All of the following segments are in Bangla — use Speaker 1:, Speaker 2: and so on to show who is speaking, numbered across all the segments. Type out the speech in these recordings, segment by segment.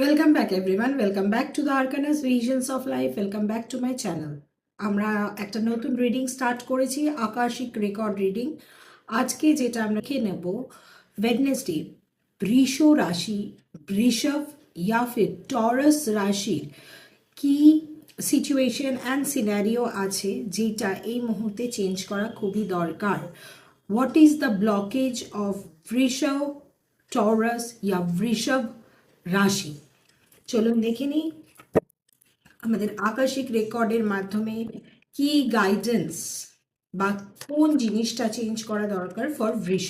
Speaker 1: Welcome back everyone welcome back to the Arcanas Visions of Life welcome back to my channel আমরা একটা নতুন রিডিং স্টার্ট করেছি, আকাশিক রেকর্ড রিডিং আজকে যেটা আমরা খেয়ে নেব ওয়েডনেসডে বৃষ রাশি, বৃষভ ইয়া ফির টরাস রাশির কি সিচুয়েশন অ্যান্ড সিনারিও আছে যেটা এই মুহূর্তে চেঞ্জ করা খুবই দরকার। What is the blockage of বৃষভ Taurus ইয়া বৃষভ রাশি? চলুন দেখে নিই আমাদের আকাশিক রেকর্ডের মাধ্যমে কি গাইডেন্স বা কোন জিনিসটা চেঞ্জ করা দরকার ফর বৃষ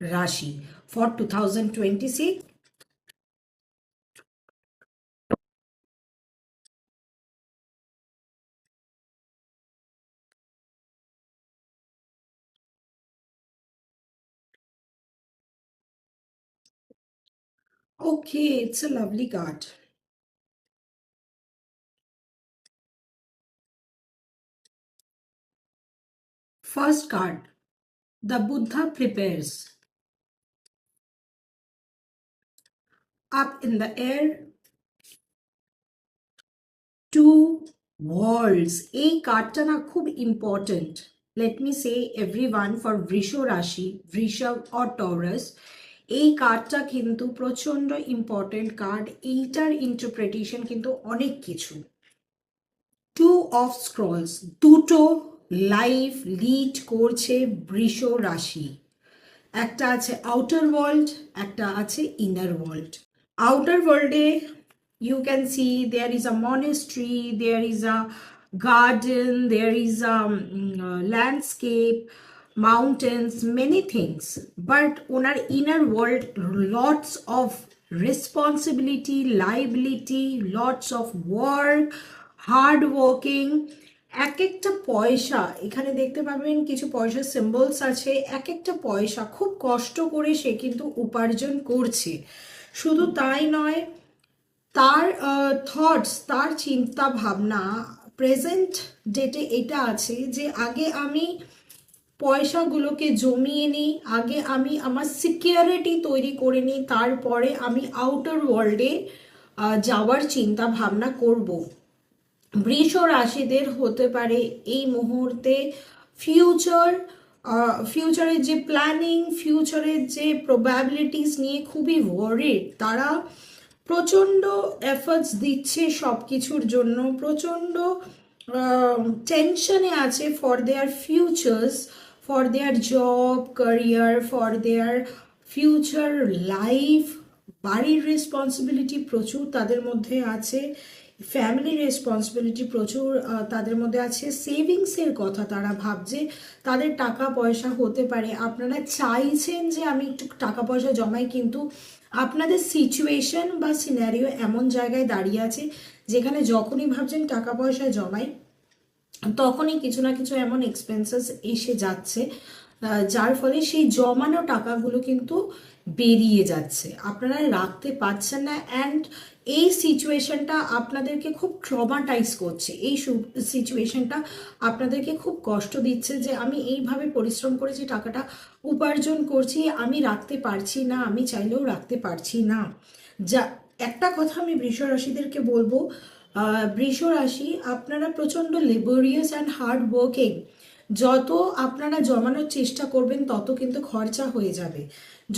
Speaker 1: রাশি for two thousand twenty six Okay, it's a lovely card. First card, the Buddha prepares. Up in the air, two worlds. এই কার্ডটা না খুব important let me say everyone for বৃষ রাশি বৃষভ অর টরাস এই কার্ডটা কিন্তু প্রচণ্ড ইম্পর্টেন্ট কার্ড এইটার ইন্টারপ্রিটেশন কিন্তু অনেক কিছু। টু অফ স্ক্রলস দুটো লাইফ লিড করছে বৃষ রাশি। একটা আছে আউটার ওয়ার্ল্ড একটা আছে ইনার ওয়ার্ল্ড আউটার ওয়ার্ল্ডে see there is a monastery there is a garden there is a um, uh, landscape mountains, many things, but ওনার inner world, lots of responsibility, liability, lots of work, hard working, এক একটা পয়সা, এখানে দেখতে পাবেন কিছু পয়সার সিম্বলস আছে, এক একটা পয়সা খুব কষ্ট করে সে কিন্তু উপার্জন করছে। শুধু তাই নয়, তার থটস তার চিন্তা ভাবনা প্রেজেন্ট ডেটে এটা আছে যে আগে আমি পয়সাগুলোকে জমিয়ে নিই। আগে আমি আমার সিকিউরিটি তৈরি করে নিই, তারপরে আমি আউটার ওয়ার্ল্ডে যাওয়ার চিন্তা ভাবনা করব। বৃষ রাশিদের হতে পারে এই মুহূর্তে ফিউচার ফিউচারের যে প্ল্যানিং ফিউচারের যে প্রবাবিলিটিস নিয়ে খুবই ওয়ারিড তারা প্রচণ্ড এফার্টস দিচ্ছে সব কিছুর জন্য, প্রচণ্ড টেনশনে আছে for their futures for their job career for their future life বাড়ির রেসপন্সিবিলিটি প্রচুর তাদের মধ্যে আছে ফ্যামিলি রেসপন্সিবিলিটি প্রচুর তাদের মধ্যে আছে। সেভিংসের কথা তারা ভাবছে, তাদের টাকা পয়সা হতে পারে। আপনারা চাইছেন যে আমি একটু টাকা পয়সা জমাই, কিন্তু আপনাদের সিচুয়েশন বা সিনারিও এমন জায়গায় দাঁড়িয়ে আছে, যেখানে যখনই ভাবছেন টাকা পয়সা জমাই তখনই কিছু না কিছু এমন এক্সপেন্সেস এসে যাচ্ছে যার ফলে সেই জমানো টাকাগুলো কিন্তু বেরিয়ে যাচ্ছে। আপনারা রাখতে পারছেন না অ্যান্ড এই সিচুয়েশনটা আপনাদেরকে খুব ট্রমাটাইজ করছে। এই সিচুয়েশনটা আপনাদেরকে খুব কষ্ট দিচ্ছে যে আমি এইভাবে পরিশ্রম করেছি টাকাটা উপার্জন করছি, আমি রাখতে পারছি না, আমি চাইলেও রাখতে পারছি না। যা একটা কথা আমি বৃষ রাশিদেরকে বলব বৃষ রাশি আপনারা প্রচণ্ড লেবোরিয়াস অ্যান্ড হার্ড ওয়ার্কিং যত আপনারা জমানোর চেষ্টা করবেন, তত কিন্তু খরচা হয়ে যাবে।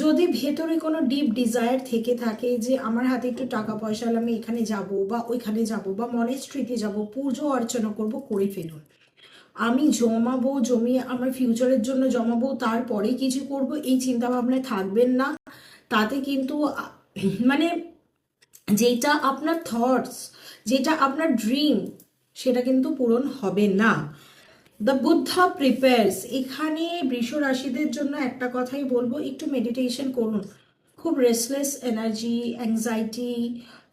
Speaker 1: যদি ভেতরে কোনো ডিপ ডিজায়ার থেকে থাকে যে, আমার হাতে একটু টাকা পয়সা আমি এখানে যাব বা ওইখানে যাব বা মনেস্ট্রিতে যাব, পুজো অর্চনা করব, করে ফেলুন। আমি জমাবো, জমিয়ে আমার ফিউচারের জন্য জমাবো তারপরে কিছু করব, এই চিন্তা ভাবনায় থাকবেন না। তাতে কিন্তু মানে যেটা আপনার থটস যেটা আপনার ড্রিম সেটা কিন্তু পূরণ হবে না। দ্য বুদ্ধা প্রিপেয়ার্স এখানে বৃষ রাশিদের জন্য একটা কথাই বলব, একটু মেডিটেশন করুন। খুব restless energy anxiety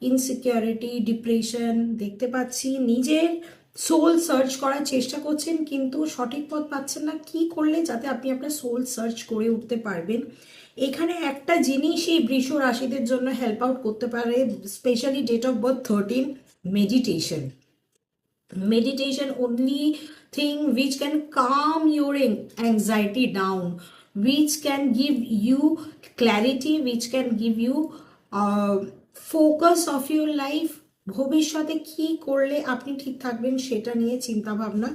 Speaker 1: insecurity depression দেখতে পাচ্ছি। নিজের সোল সার্চ করার চেষ্টা করছেন কিন্তু সঠিক পথ পাচ্ছেন না। কি করলে যাতে আপনি আপনার সোল সার্চ করে উঠতে পারবেন? এখানে একটা জিনিসই বৃষ রাশিদের জন্য হেল্প আউট করতে পারে specially date of birth thirteen meditation meditation only thing which can come your anxiety down can give you clarity which can give you uh, focus of your life ভবিষ্যতে কি করলে আপনি ঠিক থাকবেন সেটা নিয়ে চিন্তা ভাবনা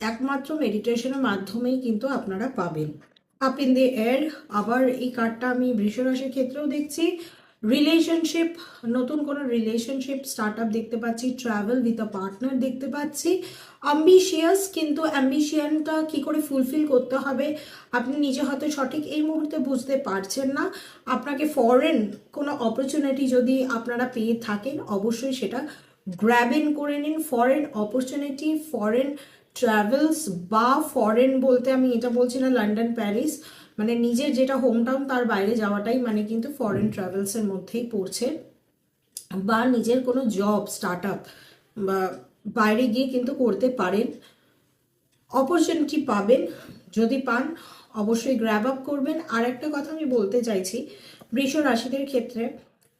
Speaker 1: একমাত্র মেডিটেশনের মাধ্যমেই কিন্তু আপনারা পাবেন। আপ ইন দি এয়ার আবার এই কার্ডটা আমি বৃষরাশির ক্ষেত্রেও দেখছি। রিলেশনশিপ নতুন কোনো রিলেশনশিপ স্টার্ট আপ দেখতে পাচ্ছি ট্রাভেল উইথ আ পার্টনার দেখতে পাচ্ছি। অ্যাম্বিশিয়াস কিন্তু অ্যাম্বিশিয়ানটা কি করে ফুলফিল করতে হবে, আপনি নিজে হয়তো সঠিক এই মুহূর্তে বুঝতে পারছেন না। আপনাকে ফরেন কোনো অপরচুনিটি যদি আপনারা পেয়ে থাকেন, অবশ্যই সেটা গ্র্যাব ইন করে নিন। ফরেন অপরচুনিটি ফরেন ট্রাভেলস বা ফরেন বলতে আমি এটা বলছি না লন্ডন প্যারিস মানে নিজের যেটা হোম টাউন তার বাইরে যাওয়াটাই মানে কিন্তু ফরেন ট্রাভেলসের মধ্যেই পড়ছে। বা নিজের কোনো জব স্টার্ট আপ বা বাইরে গিয়ে কিন্তু করতে পারেন। অপরচুনিটি পাবেন, যদি পান অবশ্যই গ্র্যাব আপ করবেন। আর একটা কথা আমি বলতে চাইছি, বৃষ রাশিদের ক্ষেত্রে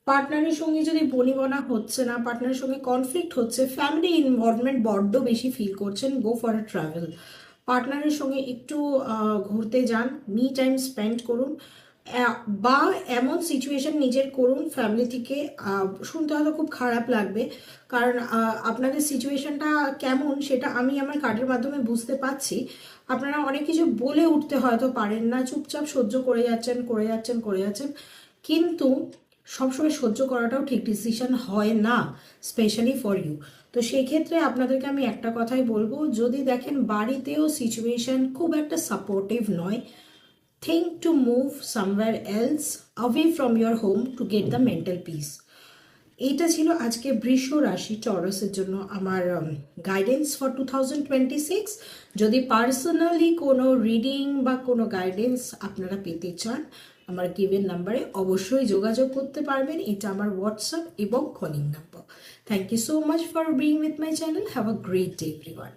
Speaker 1: পার্টনারের সঙ্গে যদি বনিবনা হচ্ছে না পার্টনারের সঙ্গে কনফ্লিক্ট হচ্ছে ফ্যামিলি ইনভলভমেন্ট বড্ড বেশি ফিল করছেন গো ফর আ ট্রাভেল পার্টনারের সঙ্গে একটু ঘুরতে যান মি টাইম স্পেন্ড করুন। বা এমন সিচুয়েশন নিজের করুন ফ্যামিলি থেকে শুনতে হয়তো খুব খারাপ লাগবে। কারণ আপনাদের সিচুয়েশনটা কেমন সেটা আমি আমার কার্ডের মাধ্যমে বুঝতে পারছি। আপনারা অনেক কিছু বলে উঠতে হয়তো পারেন না, চুপচাপ সহ্য করে যাচ্ছেন করে যাচ্ছেন করে যাচ্ছেন। কিন্তু সবসময় সহ্য করাটাও ঠিক ডিসিশন হয় না স্পেশালি ফর ইউ তো সেই ক্ষেত্রে আপনাদেরকে আমি একটা কথাই বলব, যদি দেখেন বাড়িতেও সিচুয়েশন খুব একটা সাপোর্টিভ নয় think to move somewhere else away from your home to get the mental peace এইটা ছিল আজকে বৃষ রাশি টরাসের জন্য আমার গাইডেন্স ফর টু যদি পার্সোনালি কোনো রিডিং বা কোনো গাইডেন্স আপনারা পেতে চান আমার গিভেন নাম্বারে অবশ্যই যোগাযোগ করতে পারবেন। এটা আমার হোয়াটসঅ্যাপ এবং calling number thank you so much for being with my channel have a great day everyone